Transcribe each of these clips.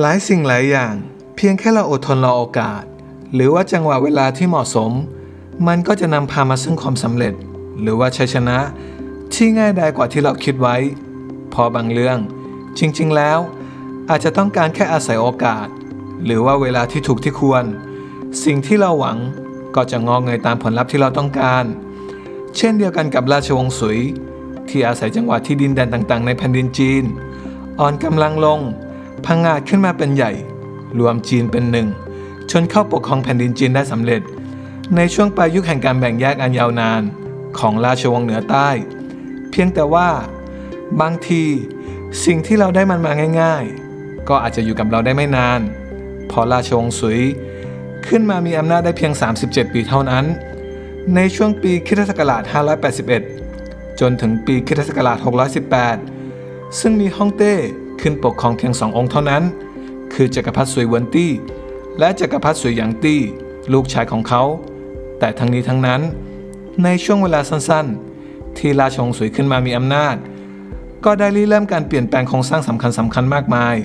หลายสิ่งหลายอย่าง เพียงแค่เราอดทนรอโอกาส หรือว่าจังหวะเวลาที่เหมาะสม มันก็จะนำพามาซึ่งความสำเร็จ หรือว่าชัยชนะ ที่ง่ายดายกว่าที่เราคิดไว้ พอบางเรื่อง จริง ๆ แล้ว อาจจะต้องการแค่อาศัยโอกาส หรือว่าเวลาที่ถูกที่ควร สิ่งที่เราหวังก็จะงอเงยตามผลลัพธ์ที่เราต้องการ เช่นเดียวกันกับราชวงศ์สุย ที่อาศัยจังหวะที่ดินแดนต่างๆ ในแผ่นดินจีน อ่อนกำลังลง พังงาดขึ้นมาเป็นใหญ่ รวมจีนเป็นหนึ่งจนเข้าปกครองแผ่นดินจีนได้สำเร็จ ในช่วงปลายยุคแห่งการแบ่งแยกอันยาวนานของราชวงศ์เหนือใต้ เพียงแต่ว่า บางทีสิ่งที่เราได้มันมาง่าย ๆ ก็อาจจะอยู่กับเราได้ไม่นานเพราะราชวงศ์สุย ขึ้นมามีอำนาจได้เพียง 37 ปีเท่านั้น ในช่วงปีคริสตศักราช581 จนถึงปีคริสตศักราช618 ซึ่งมีฮ่องเต้ ขึ้นปกครองเพียงสององค์เท่านั้น คือจักรพรรดิสุยเวินตี้ และจักรพรรดิสุยหยางตี้ ลูกชายของเขา แต่ทั้งนี้ทั้งนั้น ในช่วงเวลาสั้นๆ ที่ราชวงศ์สุยขึ้นมามีอำนาจ ก็ได้ริเริ่มการเปลี่ยนแปลงโครงสร้างสำคัญสำคัญมากมาย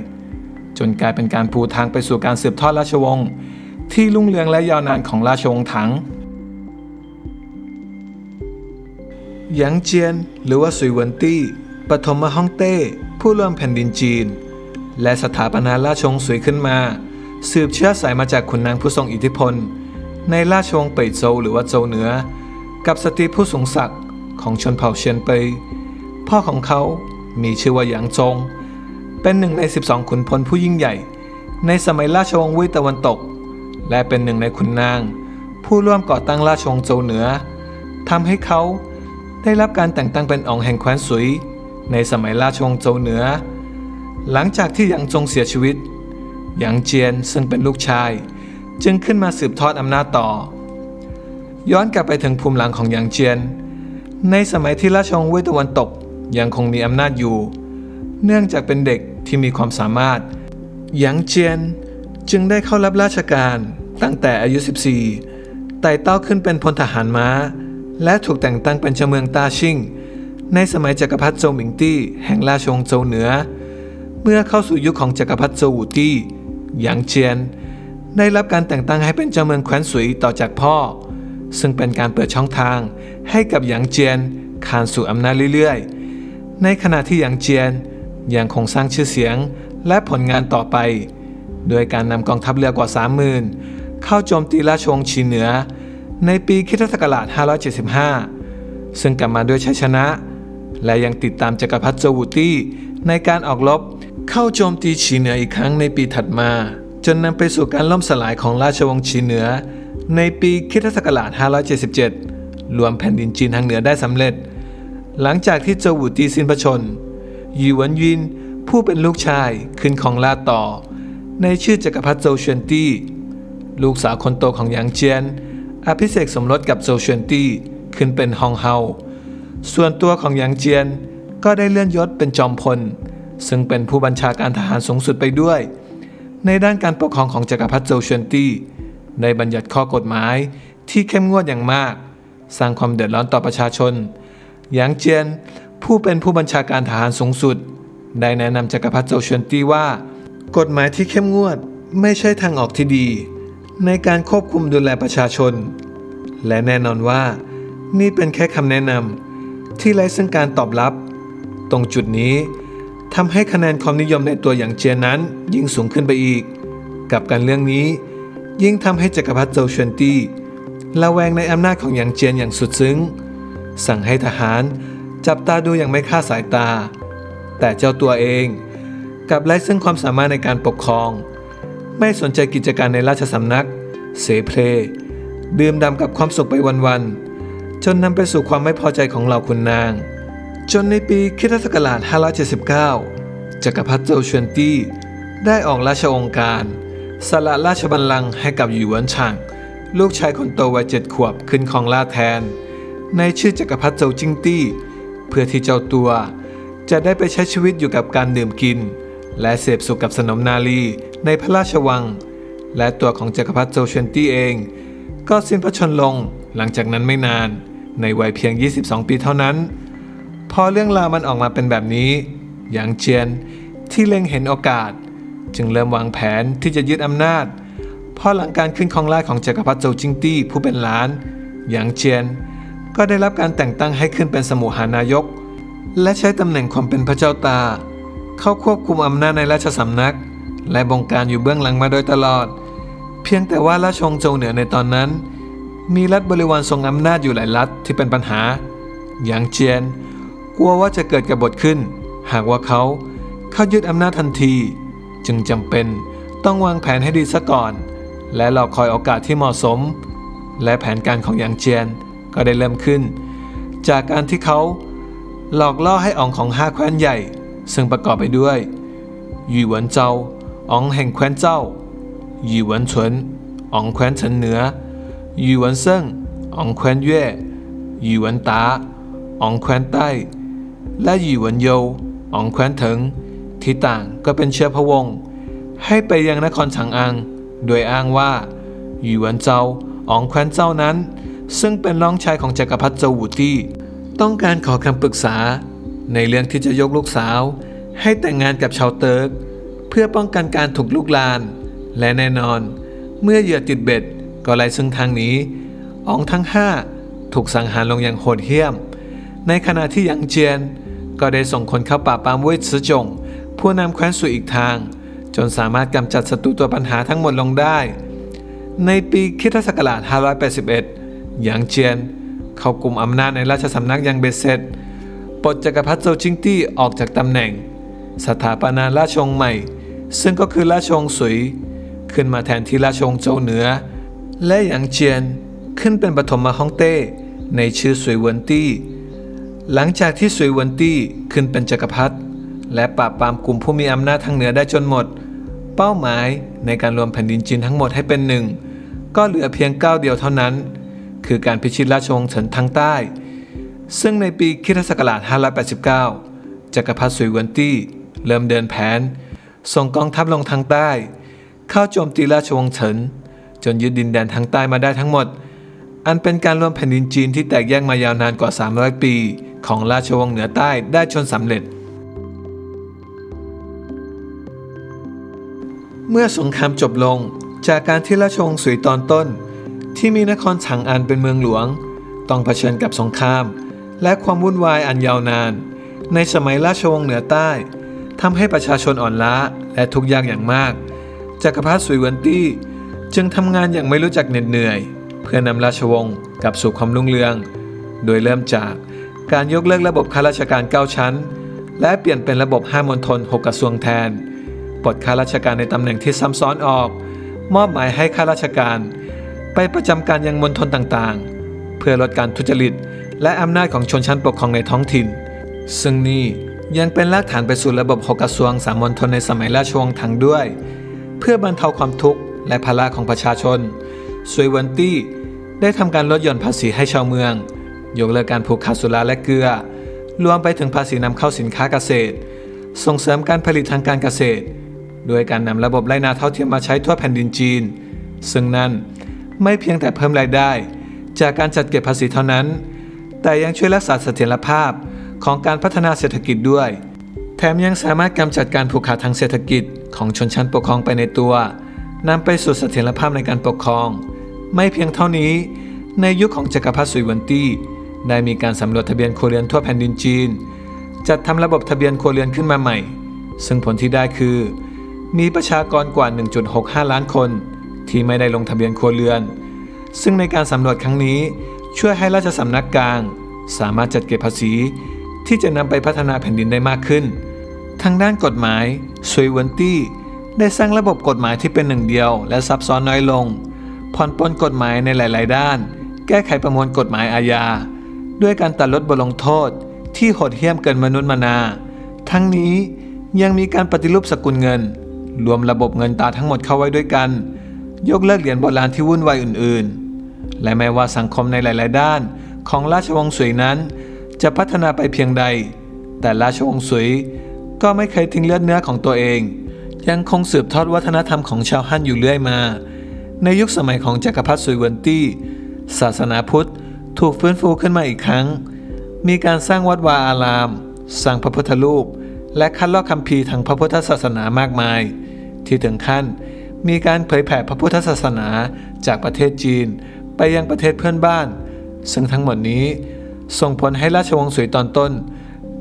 จนกลายเป็นการปูทางไปสู่การสืบทอดราชวงศ์ที่รุ่งเรืองและยาวนานของราชวงศ์ถังหยางเจียนหรือว่าสุยเวินตี้ปฐมฮ่องเต้ ผู้ร่วมแผ่นดินจีน และสถาปนาราชวงศ์สุยขึ้นมา สืบเชื้อสายมาจากขุนนางผู้ทรงอิทธิพล ในราชวงศ์เป่ยโจวหรือว่าโจวเหนือ กับสตรีผู้สูงศักดิ์ของชนเผ่าเชียนเปยพ่อของเขามีชื่อว่าหยางจง เป็นหนึ่งใน 12 ขุนพลผู้ยิ่งใหญ่ ในสมัยราชวงศ์วุ้ยตะวันตก และเป็นหนึ่งในขุนนาง ผู้ร่วมก่อตั้งราชวงศ์โจวเหนือทำให้เขาได้รับการแต่งตั้งเป็นอองแห่งแคว้นสุย ในสมัยราชวงศ์โจวเหนือ หลังจากที่หยางจงเสียชีวิตหยางเจียนซึ่งเป็นลูกชาย จึงขึ้นมาสืบทอดอำนาจต่อ ย้อนกลับไปถึงภูมิหลังของหยางเจียน ในสมัยที่ราชวงศ์เวยตะวันตกยังคงมีอำนาจอยู่ เนื่องจากเป็นเด็กที่มีความสามารถหยางเจียนจึงได้เข้ารับราชการตั้งแต่อายุ 14 ไต่เต้าขึ้นเป็นพลทหารม้า และถูกแต่งตั้งเป็นเจ้าเมืองตาชิง ในสมัยจักรพรรดิโจวหมิงตี้แห่งราชวงศ์โจวเหนือ เมื่อเข้าสู่ยุคของจักรพรรดิโจวูตี้หยางเจียน ได้รับการแต่งตั้งให้เป็นเจ้าเมืองแคว้นสุยต่อจากพ่อ ซึ่งเป็นการเปิดช่องทางให้กับหยางเจียนขานสู่อำนาจเรื่อยๆ ในขณะที่หยางเจียนยังคงสร้างชื่อเสียงและผลงานต่อไป โดยการนำกองทัพเรือกว่า 30,000 เข้าโจมตีราชวงศ์ชีเหนือ ในปีคิศักราช575 ซึ่งกลับมาด้วยชัยชนะ และยังติดตามจักรพรรดิโจวูตี้ในการออกรบเข้าโจมตีชีเหนืออีกครั้งในปีถัดมา จนนำไปสู่การล่มสลายของราชวงศ์ชีเหนือ ในปีคริสตศักราช 577 รวมแผ่นดินจีนทางเหนือได้สำเร็จ หลังจากที่โจวูตี้สิ้นพระชนหยีหวนยินผู้เป็นลูกชายขึ้นของราต่อ ในชื่อจักรพรรดิโจเชนตี้ลูกสาวคนโตของหยางเจียนอภิเษกสมรสกับโจเชนตี้ขึ้นเป็นฮองเฮา ส่วนตัวของหยางเจียนก็ได้เลื่อนยศเป็นจอมพล ซึ่งเป็นผู้บัญชาการทหารสูงสุดไปด้วย ในด้านการปกครองของจักรพรรดิโจวเชวนตี้ได้บัญญัติข้อกฎหมายที่เข้มงวดอย่างมาก สร้างความเดือดร้อนต่อประชาชน หยางเจียนผู้เป็นผู้บัญชาการทหารสูงสุด ได้แนะนำจักรพรรดิโจวเชวนตี้ว่า กฎหมายที่เข้มงวดไม่ใช่ทางออกที่ดี ในการควบคุมดูแลประชาชน และแน่นอนว่า นี่เป็นแค่คำแนะนำ ที่ไร้ซึ่งการตอบรับ ตรงจุดนี้ทำให้คะแนนความนิยมในตัวอย่างเจียนนั้นยิ่งสูงขึ้นไปอีก กับการเรื่องนี้ ยิ่งทำให้จักรพรรดิโจวชวนตี้ระแวงในอำนาจของหยางเจียนอย่างสุดซึ้ง สั่งให้ทหารจับตาดูอย่างไม่คลาดสายตา แต่เจ้าตัวเองกับไร้ซึ่งความสามารถในการปกครอง ไม่สนใจกิจการในราชสำนัก เสเพลดื่มด่ำกับความสุขไปวันๆ จนนำไปสู่ความไม่พอใจของเหล่าขุนนาง จนในปีคริสตศักราช579 จักรพรรดิโจวเชวนตี้ ได้ออกราชองค์การสละราชบัลลังก์ให้กับหยูหวนฉางลูกชายคนโตวัยเจ็ดขวบขึ้นครองราชแทน ในชื่อจักรพรรดิโจวจิงตี้ เพื่อที่เจ้าตัว จะได้ไปใช้ชีวิตอยู่กับการดื่มกิน และเสพสุขกับสนมนาลีในพระราชวัง และตัวของจักรพรรดิโจเชวนตี้เอง ก็สิ้นพระชนลงหลังจากนั้นไม่นาน ในวัยเพียง 22 ปีเท่านั้น พอเรื่องราวมันออกมาเป็นแบบนี้หยางเจียนที่เล็งเห็นโอกาส จึงเริ่มวางแผนที่จะยึดอำนาจพราะหลังการขึ้นครองราชของจักรพรรดิโจจิงตี้ผู้เป็นหลานหยางเจียน ก็ได้รับการแต่งตั้งให้ขึ้นเป็นสมุหานายก และใช้ตำแหน่งความเป็นพระเจ้าตา เข้าควบคุมอำนาจในราชสำนัก และบงการอยู่เบื้องหลังมาโดยตลอด เพียงแต่ว่าราชวงศ์โจวเหนือในตอนนั้น มีรัฐบริวารทรงอำนาจอยู่หลายรัฐที่เป็นปัญหาหยางเจียน กลัวว่าจะเกิดกบฏขึ้น หากว่าเขาเข้ายึดอำนาจทันที จึงจำเป็นต้องวางแผนให้ดีซะก่อน และรอคอยโอกาสที่เหมาะสม และแผนการของหยางเจียนก็ได้เริ่มขึ้น จากการที่เขาหลอกล่อให้อองของห้าแคว้นใหญ่ ซึ่งประกอบไปด้วยหยี่หวนเจ้าอองแห่งแคว้นเจ้าหยี่หวนฉวนอองแคว้นเฉินเหนือ ยี่หวนเซิงอองควนเย่ยี่หวนตาอองควนใต้ และยี่หวนโยอองแคว้นเถิงที่ต่างก็เป็นเชื้อพระวงศ์ให้ไปยังนครฉางอัง โดยอ้างว่าหยี่หวนเจ้าอองแคว้นเจ้านั้น ซึ่งเป็นน้องชายของจักรพรรดิโจวูตี้ต้องการขอคำปรึกษา ในเรื่องที่จะยกลูกสาว ให้แต่งงานกับชาวเติร์ก เพื่อป้องกันการถูกลุกลาน และแน่นอน เมื่อเหยื่อติดเบ็ด ก็ไล่ซึ่งทางนี้อองทั้งห้าถูกสังหารลงอย่างโหดเหี้ยม ในขณะที่หยางเจียน ก็ได้ส่งคนเข้าป่าปามเว่ยซือจง ผู้นำแคว้นสู่อีกทาง จนสามารถกำจัดศัตรูตัวปัญหาทั้งหมดลงได้ ในปีคริสตศักราช581หยางเจียน เข้ากลุ่มอำนาจในราชสำนักอย่างเบ็ดเสร็จปลดจักรพรรดิโจวจิงตี้ออกจากตำแหน่ง สถาปนาราชวงศ์ใหม่ ซึ่งก็คือราชวงศ์สุย ขึ้นมาแทนที่ราชวงศ์โจวเหนือ และหยางเจียนขึ้นเป็นปฐมมาฮ่องเต้ในชื่อสุยเวินตี้ หลังจากที่สุยเวินตี้ขึ้นเป็นจักรพรรดิและปราบปรามกลุ่มผู้มีอำนาจทางเหนือได้จนหมด เป้าหมายในการรวมแผ่นดินจีนทั้งหมดให้เป็นหนึ่ง ก็เหลือเพียงก้าวเดียวเท่านั้น คือการพิชิตราชวงศ์เฉินทางใต้ ซึ่งในปีคิศักราช 589 จักรพรรดิสุยเวินตี้ เริ่มเดินแผน ส่งกองทัพลงทางใต้ เข้าโจมตีราชวงศ์เฉิน จนยึดดินแดนทางใต้มาได้ทั้งหมด อันเป็นการรวมแผ่นดินจีนที่แตกแยกมายาวนานกว่า 300 ปี ของราชวงศ์เหนือใต้ได้จนสำเร็จ เมื่อสงครามจบลงจากการที่ราชวงศ์สุยตอนต้น ที่มีนครฉางอันเป็นเมืองหลวง ต้องเผชิญกับสงคราม และความวุ่นวายอันยาวนาน ในสมัยราชวงศ์เหนือใต้ทำให้ประชาชนอ่อนล้าและทุกข์ยากอย่างมากจักรพรรดิสุยเวนตี้ จึงทำงานอย่างไม่รู้จักเหน็ดเหนื่อย เพื่อนำราชวงศ์กลับสู่ความรุ่งเรือง โดยเริ่มจากการยกเลิกระบบข้าราชการ 9 ชั้น และเปลี่ยนเป็นระบบ5มณฑล6กระทรวงแทน ปลดข้าราชการในตำแหน่งที่ซ้ำซ้อนออก มอบหมายให้ข้าราชการ ไปประจำการยังมณฑลต่างๆ เพื่อลดการทุจริต และอำนาจของชนชั้นปกครองในท้องถิ่น ซึ่งนี่ยังเป็นรากฐานไปสู่ระบบหกกระทรวงสามมณฑลในสมัยราชวงศ์ถังด้วย เพื่อบรรเทาความทุกข์ และภาระของประชาชนสวยเวนตี้ได้ทำการลดหย่อนภาษีให้ชาวเมือง ยกเลิกการผูกขาดสุราและเกลือ รวมไปถึงภาษีนำเข้าสินค้าเกษตร ส่งเสริมการผลิตทางการเกษตร โดยการนำระบบไรนาเท่าเทียมมาใช้ทั่วแผ่นดินจีน ซึ่งนั่นไม่เพียงแต่เพิ่มรายได้ จากการจัดเก็บภาษีเท่านั้น แต่ยังช่วยรักษาเสถียรภาพของการพัฒนาเศรษฐกิจด้วย แถมยังสามารถกำจัดการผูกขาดทางเศรษฐกิจของชนชั้นปกครองไปในตัว นำไปสู่เสถียรภาพในการปกครอง ไม่เพียงเท่านี้ ในยุคของจักรพรรดิสุยเวนตี้ได้มีการสำรวจทะเบียนครัวเรือนทั่วแผ่นดินจีน จัดทำระบบทะเบียนครัวเรือนขึ้นมาใหม่ ซึ่งผลที่ได้คือ มีประชากรกว่า 1.65 ล้านคน ที่ไม่ได้ลงทะเบียนครัวเรือน ซึ่งในการสำรวจครั้งนี้ ช่วยให้ราชสำนักกลาง สามารถจัดเก็บภาษี ที่จะนำไปพัฒนาแผ่นดินได้มากขึ้น ทางด้านกฎหมายสวยเวนตี้ ได้สร้างระบบกฎหมายที่เป็นหนึ่งเดียว และซับซ้อนน้อยลง ผ่อนปลนกฎหมายในหลาย ๆ ด้าน แก้ไขประมวลกฎหมายอาญา ด้วยการตัดลดบทลงโทษ ที่โหดเหี้ยมเกินมนุษย์มนา ทั้งนี้ยังมีการปฏิรูปสกุลเงิน รวมระบบเงินตราทั้งหมดเข้าไว้ด้วยกัน ยกเลิกเหรียญโบราณที่วุ่นวายอื่น ๆ และแม้ว่าสังคมในหลาย ๆ ด้าน ของราชวงศ์สวยนั้น จะพัฒนาไปเพียงใด แต่ราชวงศ์สวยก็ไม่เคยทิ้งเลือดเนื้อของตัวเอง ยังคงสืบทอดวัฒนธรรมของชาวฮั่นอยู่เรื่อยมา ในยุคสมัยของจักรพรรดิสุยเวินตี้ ศาสนาพุทธถูกฟื้นฟูขึ้นมาอีกครั้ง มีการสร้างวัดวาอาราม สร้างพระพุทธรูป และคัดลอกคัมภีร์ทางพระพุทธศาสนามากมาย ที่ถึงขั้นมีการเผยแผ่พระพุทธศาสนาจากประเทศจีนไปยังประเทศเพื่อนบ้าน ซึ่งทั้งหมดนี้ส่งผลให้ราชวงศ์สุยตอนต้น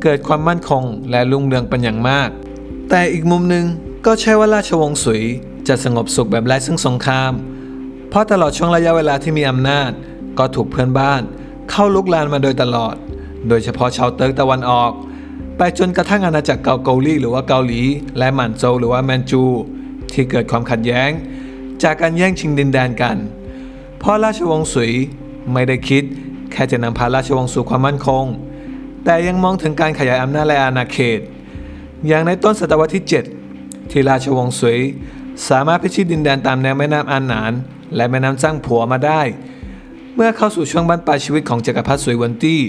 เกิดความมั่นคงและรุ่งเรืองเป็นอย่างมาก แต่อีกมุมหนึ่ง ก็ใช่ว่าราชวงศ์สุยจะสงบสุขแบบไร้ซึ่งสงคราม เพราะตลอดช่วงระยะเวลาที่มีอำนาจ ก็ถูกเพื่อนบ้าน เข้าลุกลานมาโดยตลอด โดยเฉพาะชาวเติร์กตะวันออก ไปจนกระทั่งอาณาจักรเกาเกาหลีหรือว่าเกาหลี และหมันโจหรือว่าแมนจู ที่เกิดความขัดแย้ง จากการแย่งชิงดินแดนกัน เพราะราชวงศ์สุยไม่ได้คิด แค่จะนำพาราชวงศ์สู่ความมั่นคง แต่ยังมองถึงการขยายอำนาจและอาณาเขต อย่างในต้นศตวรรษที่ 7 ที่ราชวงศ์สุยสามารถพิชิตดินแดนตามแนวแม่น้ำอานหนาน และแม่น้ำจ้างผัวมาได้ เมื่อเข้าสู่ช่วงบั้นปลายชีวิตของจักรพรรดิสวยเวนตี้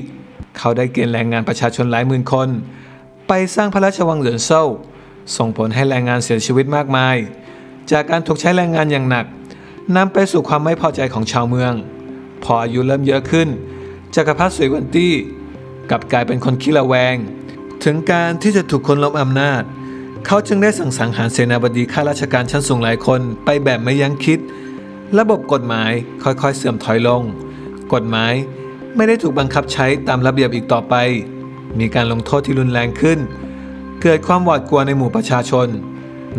เขาได้เกณฑ์แรงงานประชาชนหลายหมื่นคน ไปสร้างพระราชวังเหลือนเซาส่งผลให้แรงงานเสียชีวิตมากมาย จากการถูกใช้แรงงานอย่างหนักนำไปสู่ความไม่พอใจของชาวเมือง พออายุเริ่มเยอะขึ้นจักรพรรดิสวยเวนตี้กลับกลายเป็นคนขี้ระแวง ถึงการที่จะถูกคนล้มอำนาจ เขาจึงได้สั่งสังหารเสนาบดีข้าราชการชั้นสูงหลายคนไปแบบไม่ยั้งคิด ระบบกฎหมายค่อยๆเสื่อมถอยลง กฎหมายไม่ได้ถูกบังคับใช้ตามระเบียบอีกต่อไป มีการลงโทษที่รุนแรงขึ้น เกิดความหวาดกลัวในหมู่ประชาชน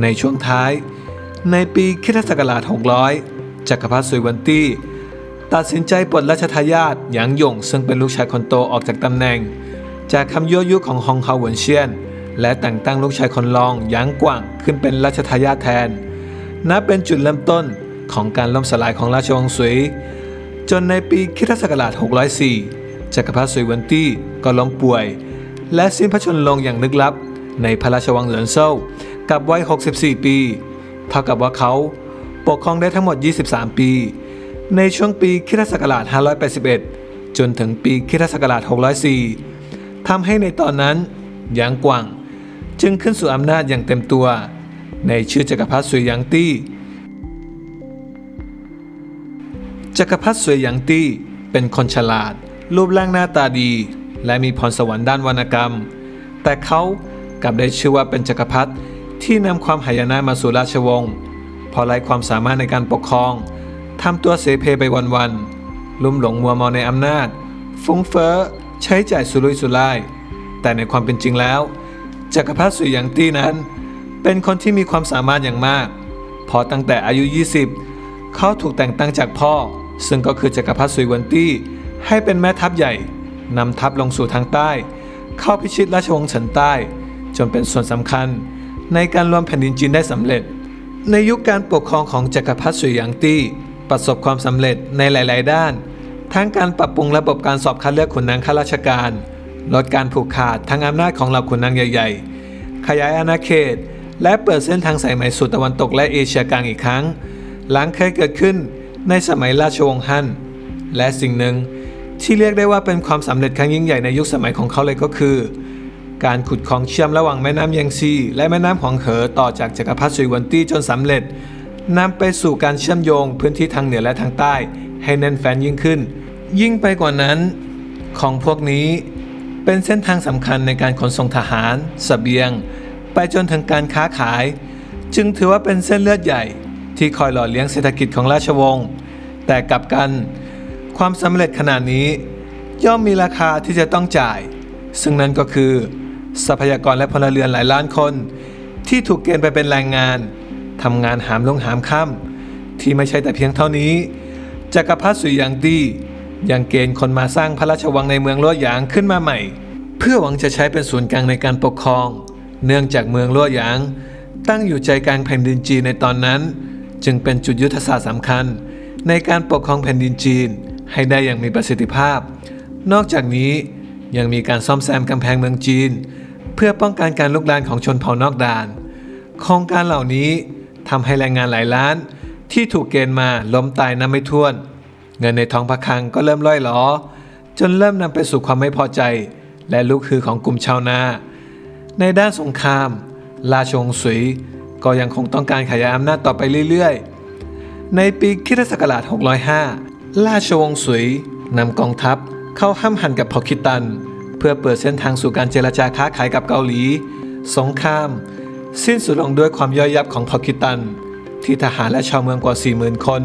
ในช่วงท้าย ในปีคิศักราช600 จักรพรรดิสุยวันตี้ตัดสินใจปลดราชทายาทหยางหยงซึ่งเป็นลูกชายคนโตออกจากตำแหน่ง จากคำยั่วยุของฮองเฮาหวนเชียน และแต่งตั้งลูกชายคนรองหยางกว่างขึ้นเป็นราชทายาทแทน นับเป็นจุดเริ่มต้นของการล่มสลายของราชวงศ์สุย จนในปีคิศักราช 604 จักรพรรดิสุยเวนตี้ก็ล้มป่วย และสิ้นพระชนม์ลงอย่างลึกลับ ในพระราชวังเหลินเซากับวัย 64 ปี เท่ากับว่าเขาปกครองได้ทั้งหมด 23 ปี ในช่วงปีคิศักราช 581 จนถึงปีคิศักราช 604ทำให้ในตอนนั้นหยางกว่าง จึงขึ้นสู่อำนาจอย่างเต็มตัว ในชื่อจักรพรรดิสุยหยางตี้จักรพรรดิสวยหยางตี้เป็นคนฉลาด รูปร่างหน้าตาดี และมีพรสวรรค์ด้านวรรณกรรม แต่เขากลับได้ชื่อว่าเป็นจักรพรรดิที่นำความหายนะมาสู่ราชวงศ์เพราะไร้ความสามารถในการปกครองทำตัวเสเพไปวันๆลุ่มหลงมัวเมาในอำนาจ ฟุ้งเฟ้อใช้จ่ายสุรุ่ยสุร่าย แต่ในความเป็นจริงแล้ว จักรพรรดิสุยหยางตี้นั้น เป็นคนที่มีความสามารถอย่างมากเพอตั้งแต่อายุ 20 เขาถูกแต่งตั้งจากพ่อ ซึ่งก็คือจักรพรรดิสุยเวนตี้ ให้เป็นแม่ทัพใหญ่นำทัพลงสู่ทางใต้ เข้าพิชิตราชวงศ์เฉินใต้ จนเป็นส่วนสำคัญ ในการรวมแผ่นดินจีนได้สำเร็จ ในยุคการปกครองของจักรพรรดิสุยหยางตี้ ประสบความสำเร็จในหลาย ๆ ด้าน ทั้งการปรับปรุงระบบการสอบคัดเลือกขุนนางข้าราชการ ลดการผูกขาดทางอำนาจของเหล่าขุนนางใหญ่ ๆ ขยายอาณาเขต และเปิดเส้นทางสายไหมสู่ตะวันตกและเอเชียกลางอีกครั้ง หลังเคยเกิดขึ้นในสมัยราชวงศ์ฮั่น และสิ่งหนึ่งที่เรียกได้ว่าเป็นความสำเร็จครั้งยิ่งใหญ่ในยุคสมัยของเขาเลยก็คือ การขุดคลองเชื่อมระหว่างแม่น้ำเยงซี และแม่น้ำหองเหอต่อจากจักรพรรดิสุยวันตี้จนสำเร็จนำไปสู่การเชื่อมโยงพื้นที่ทางเหนือและทางใต้ ให้แน่นแฟ้นยิ่งขึ้น ยิ่งไปกว่านั้น ของพวกนี้ เป็นเส้นทางสำคัญในการขนส่งทหารสเสบียง ไปจนถึงการค้าขาย จึงถือว่าเป็นเส้นเลือดใหญ่ ที่คอยหล่อเลี้ยงเศรษฐกิจของราชวงศ์แต่กลับกัน ความสำเร็จขนาดนี้ ย่อมมีราคาที่จะต้องจ่าย ซึ่งนั่นก็คือ ทรัพยากรและพลเรือนหลายล้านคน ที่ถูกเกณฑ์ไปเป็นแรงงานทำงานหามลงหามค่ำที่ไม่ใช่แต่เพียงเท่านี้จักรพรรดิสุยยางตี้ ยังเกณฑ์คนมาสร้างพระราชวังในเมืองลัวหยางขึ้นมาใหม่ เพื่อหวังจะใช้เป็นศูนย์กลางในการปกครอง เนื่องจากเมืองลัวหยาง ตั้งอยู่ใจกลางแผ่นดินจีนในตอนนั้น จึงเป็นจุดยุทธศาสตร์สำคัญ ในการปกครองแผ่นดินจีนให้ได้อย่างมีประสิทธิภาพ นอกจากนี้ยังมีการซ่อมแซมกำแพงเมืองจีน เพื่อป้องกันการลุกลานของชนเผ่านอกด่าน โครงการเหล่านี้ทำให้แรงงานหลายล้านที่ถูกเกณฑ์มาล้มตายนับไม่ถ้วน เงินในท้องพระคลังก็เริ่มล่อยหลอ จนเริ่มนำไปสู่ความไม่พอใจ และลุกฮือของกลุ่มชาวนา ในด้านสงคราม ราชวงศ์สุยก็ยังคงต้องการขยายอำนาจต่อไปเรื่อยๆ ในปีคิศักราช 605 ราชวงศ์สุยนำกองทัพเข้าห้ามหันกับพอคิตัน เพื่อเปิดเส้นทางสู่การเจรจาค้าขายกับเกาหลี สงคราม สิ้นสุดลงด้วยความย่อยยับของเผ่าคิตัน ที่ทหารและชาวเมืองกว่า 40,000 คน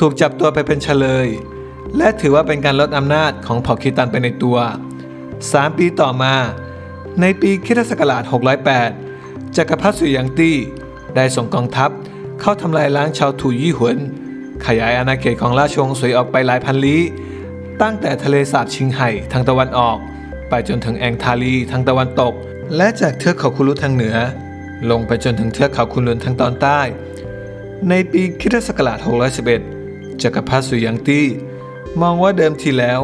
ถูกจับตัวไปเป็นเฉลย และถือว่าเป็นการลดอำนาจของเผ่าคิตันไปในตัว 3 ปีต่อมา ในปีคริสตศักราช608 จักรพรรดิสุยังตี้ได้ส่งกองทัพเข้าทำลายล้างชาวถูยี่หวน ขยายอาณาเขตของราชวงศ์สวยออกไปหลายพันลี้ ตั้งแต่ทะเลสาบชิงไห่ทางตะวันออก ไปจนถึงแองทาลีทางตะวันตก และจากเทือกเขาคุรุทางเหนือ ลงไปจนถึงเทือกเขาคุนลุนทางตอนใต้ ในปีคริสตศักราช611 จักรพรรดิสุยังตี้ มองว่าเดิมทีแล้ว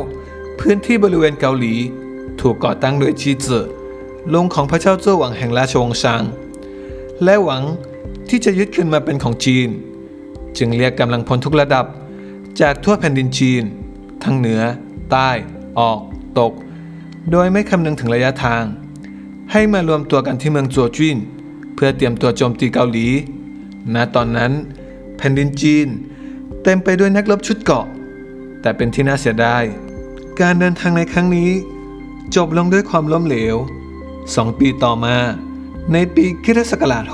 พื้นที่บริเวณเกาหลี ถูกก่อตั้งโดยจีเจอลุงของพระเจ้าเจ้าหวังแห่งราชวงศ์ชางและหวังที่จะยึดคืนมาเป็นของจีน จึงเรียกกำลังพลทุกระดับจากทั่วแผ่นดินจีน ทั้งเหนือ ใต้ ออก ตก โดยไม่คำนึงถึงระยะทาง ให้มารวมตัวกันที่เมืองจัวจิ้น เพื่อเตรียมตัวโจมตีเกาหลี ณ ตอนนั้น แผ่นดินจีน เต็มไปด้วยนักรบชุดเกาะ แต่เป็นที่น่าเสียดาย การเดินทางในครั้งนี้ จบลงด้วยความล้มเหลวสองปีต่อมา ในปีคริสตศักราช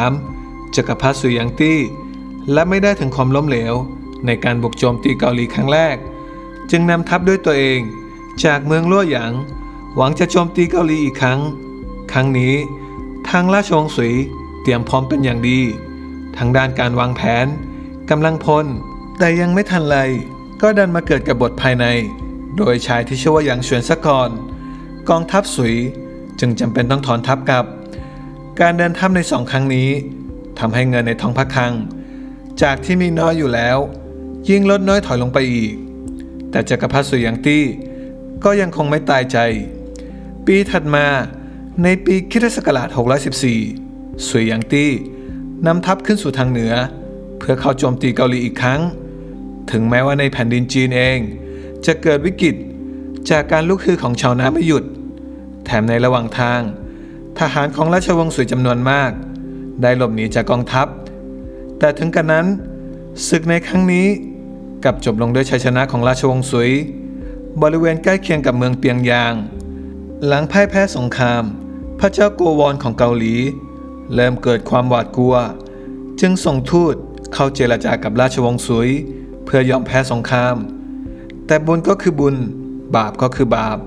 613 จักรพรรดิสุยังตี้และไม่ได้ถึงความล้มเหลว ในการบุกโจมตีเกาหลีครั้งแรก จึงนำทัพด้วยตัวเองจากเมืองลั่วหยาง หวังจะโจมตีเกาหลีอีกครั้ง ครั้งนี้ ทางราชวงศ์สุยเตรียมพร้อมเป็นอย่างดีทั้งด้านการวางแผน กำลังพล แต่ยังไม่ทันไร ก็ดันมาเกิดกับบทภายใน โดยชายที่ชื่อว่าหยางเฉวนซะก่อน กองทัพสุยจึงจำเป็นต้องถอนทัพกลับ การเดินทัพในสองครั้งนี้ทำให้เงินในท้องพระคลัง จากที่มีน้อยอยู่แล้ว ยิ่งลดน้อยถอยลงไปอีก แต่จักรพรรดิสุยยังตี้ก็ยังคงไม่ตายใจ ปีถัดมาในปีคริสตศักราช614 สุยยังตี้นำทัพขึ้นสู่ทางเหนือ เพื่อเข้าโจมตีเกาหลีอีกครั้ง ถึงแม้ว่าในแผ่นดินจีนเอง จะเกิดวิกฤตจากการลุกฮือของชาวนาไม่หยุด แถมในระหว่างทาง ทหารของราชวงศ์สุยจำนวนมาก ได้หลบหนีจากกองทัพ แต่ถึงกระนั้นศึกในครั้งนี้กลับจบลงด้วยชัยชนะของราชวงศ์สุย บริเวณใกล้เคียงกับเมืองเปียงยาง หลังพ่ายแพ้สงคราม พระเจ้าโกวอนของเกาหลี เริ่มเกิดความหวาดกลัว จึงส่งทูต เข้าเจรจากับราชวงศ์สุย เพื่อยอมแพ้สงคราม แต่บุญก็คือบุญ บาปก็คือบาป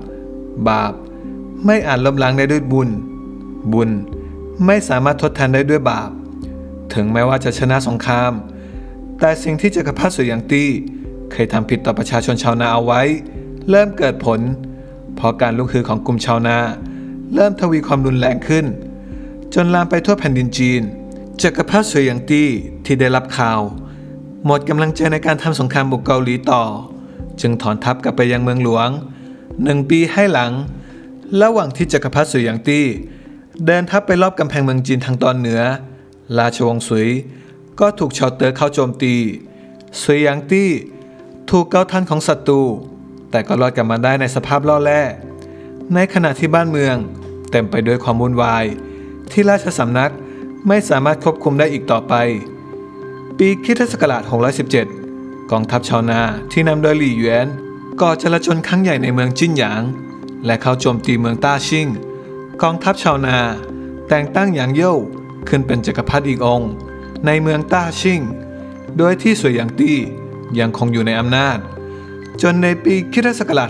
บาป ไม่อาจลบล้างได้ด้วยบุญ บุญไม่สามารถทดแทนได้ด้วยบาป ถึงแม้ว่าจะชนะสงคราม แต่สิ่งที่จักรพรรดิสุยังตี้เคยทำผิดต่อประชาชนชาวนาเอาไว้ เริ่มเกิดผล เพราะการลุกฮือของกลุ่มชาวนา เริ่มทวีความรุนแรงขึ้น จนลามไปทั่วแผ่นดินจีน จักรพรรดิสุยังตี้ที่ได้รับข่าว หมดกำลังใจในการทำสงครามบุกเกาหลีต่อ จึงถอนทัพกลับไปยังเมืองหลวงหนึ่งปีให้หลัง ระหว่างที่จักรพรรดิสุยังตี้ เดินทัพไปรอบกำแพงเมืองจีนทางตอนเหนือ ราชวงศ์สุย ก็ถูกชาวเต๋อเข้าโจมตีสุยหยางตี้ ถูกเกาทันของศัตรูแต่ก็รอดกลับมาได้ในสภาพล่อแร่ในขณะที่บ้านเมือง เต็มไปด้วยความวุ่นวาย ที่ราชสำนัก ไม่สามารถควบคุมได้อีกต่อไป ปีคริสตศักราช617 กองทัพชาวนาที่นำโดยหลี่หยวนก่อจลาจลครั้งใหญ่ในเมืองจิ้นหยาง และเข้าโจมตีเมืองต้าชิงกองทัพชาวนา แต่งตั้งหยางเย่ขึ้นเป็นจักรพรรดิอีกองค์ ในเมืองต้าชิงโดยที่สวยหยางตี้ยังคงอยู่ในอำนาจ จนในปีคริสตศักราช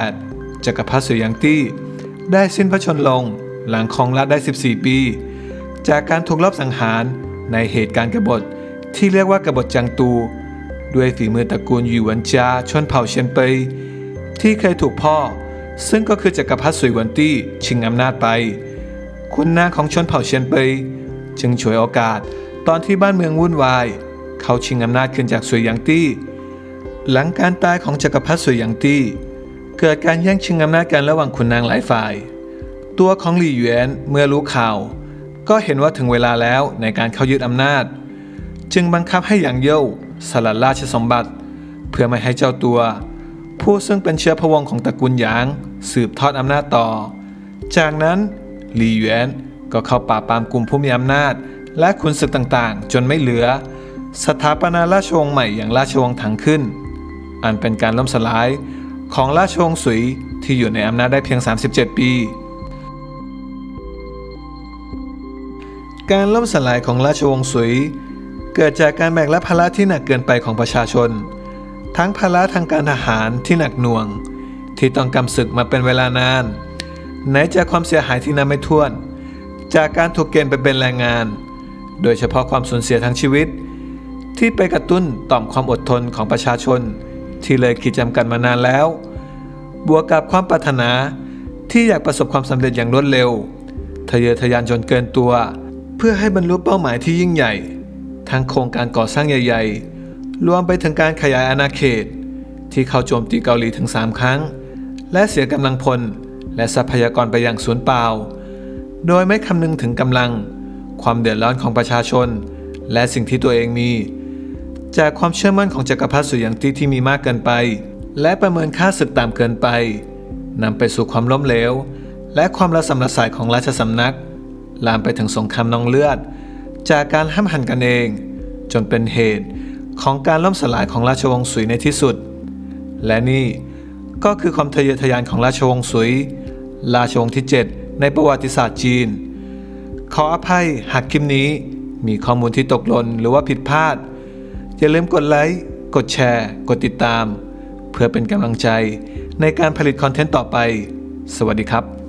618 จักรพรรดิสวยหยางตี้ได้สิ้นพระชนม์ลงหลังครองราชได้ 14 ปี จากการถูกลอบสังหารในเหตุการณ์กบฏที่เรียกว่ากบฏจังตู ด้วยฝีมือตระกูลหยูหวนจาชนเผ่าเชียนเปยที่เคยถูกพ่อ ซึ่งก็คือจักรพรรดิสุยหวนตี้ชิงอำนาจไป คุณนางของชนเผ่าเชียนเปยจึงฉวยโอกาสตอนที่บ้านเมืองวุ่นวาย เขาชิงอำนาจขึ้นจากสุยหยางตี้ หลังการตายของจักรพรรดิสุยหยางตี้ เกิดการแย่งชิงอำนาจกันระหว่างขุนนางหลายฝ่าย ตัวของหลี่หยวนเมื่อรู้ข่าว ก็เห็นว่าถึงเวลาแล้วในการเข้ายึดอำนาจ จึงบังคับให้หยางเย่าสลัดราชสมบัติ เพื่อไม่ให้เจ้าตัว ผู้ซึ่งเป็นเชื้อพระวงศ์ของตระกูลหยาง สืบทอดอำนาจต่อ จากนั้นหลี่หยวนก็เข้าปราบปรามกลุ่มผู้มีอำนาจ และขุนศึกต่างๆ จนไม่เหลือ สถาปนาราชวงศ์ใหม่อย่างราชวงศ์ถังขึ้น อันเป็นการล่มสลายของราชวงศ์สุยที่อยู่ในอำนาจได้เพียง 37 ปี การล่มสลายของราชวงศ์สุย เกิดจากการแบกรับภาระที่หนักเกินไปของประชาชน ทั้งภาระทางการทหารที่หนักหน่วง ที่ต้องกำศึกมาเป็นเวลานาน ไหนจากความเสียหายที่นับไม่ถ้วน จากการถูกเกณฑ์ไปเป็นแรงงาน โดยเฉพาะความสูญเสียทางชีวิต ที่ไปกระตุ้นต่อมความอดทนของประชาชน ที่เลยขีดจำกัดมานานแล้ว บวกกับความปรารถนาที่อยากประสบความสำเร็จอย่างรวดเร็วทะเยอทะยานจนเกินตัว เพื่อให้บรรลุเป้าหมายที่ยิ่งใหญ่ ทั้งโครงการก่อสร้างใหญ่ ๆ รวมไปถึงการขยายอาณาเขต ที่เข้าโจมตีเกาหลีถึง 3 ครั้ง และเสียกำลังพล และทรัพยากรไปอย่างสูญเปล่า โดยไม่คำนึงถึงกำลัง ความเดือดร้อนของประชาชน และสิ่งที่ตัวเองมี จากความเชื่อมั่นของจักรพรรดิสุยังตี้ที่มีมากเกินไป และประเมินค่าศึกต่ำเกินไปนำไปสู่ความล้มเหลวและความระสำระสายของราชสำนัก ลามไปถึงสงครามนองเลือด จากการห้ามหันกันเอง จนเป็นเหตุของการล่มสลายของราชวงศ์สุยในที่สุด และนี่ก็คือความทะเยอทะยานของราชวงศ์สุย ราชวงศ์ที่ 7 ในประวัติศาสตร์จีน ขออภัยหากคลิปนี้มีข้อมูลที่ตกหล่นหรือว่าผิดพลาด อย่าลืมกดไลค์ กดแชร์ กดติดตาม เพื่อเป็นกำลังใจในการผลิตคอนเทนต์ต่อไป สวัสดีครับ